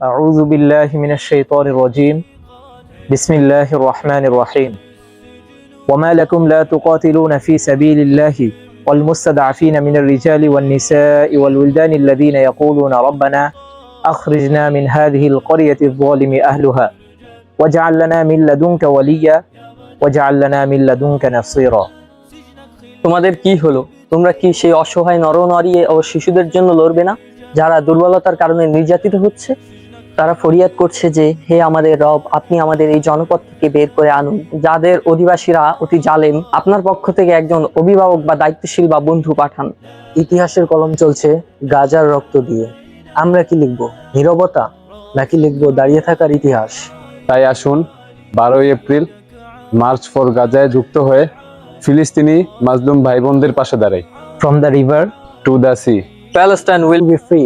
أعوذ بالله من الشيطان الرجيم بسم الله الرحمن الرحيم وما لكم لا تقاتلون في سبيل الله والمستضعفين من الرجال والنساء والولدان الذين يقولون ربنا أخرجنا من هذه القرية الظالم أهلها واجعل لنا من لدنك وليا واجعل لنا من لدنك نصيرا তোমাদের কি হলো তোমরা কি সেই অসহায় নরনারী ও শিশুদের জন্য লড়বে না যারা দুর্বলতার কারণে নির্যাতিত হচ্ছে তারা ফরিয়াদ করছে যে হে আমাদের রব আপনি আমাদের এই জনপদ থেকে বের করে আনুন। যাদের অধিবাসীরা অতি জালেম আপনার পক্ষ থেকে একজন অভিভাবক বা দায়িত্বশীল বা বন্ধু পাঠান। ইতিহাসের কলম চলছে গাজার রক্ত দিয়ে। আমরা কি লিখব? নীরবতা? নাকি লিখব দাঁড়িয়ে থাকার ইতিহাস? তাই আসুন বারোই এপ্রিল মার্চ ফর গাজায় যুক্ত হয়ে ফিলিস্তিনি মাজলুম ভাই বোনদের পাশে দাঁড়াই। From the river to the sea Palestine will be free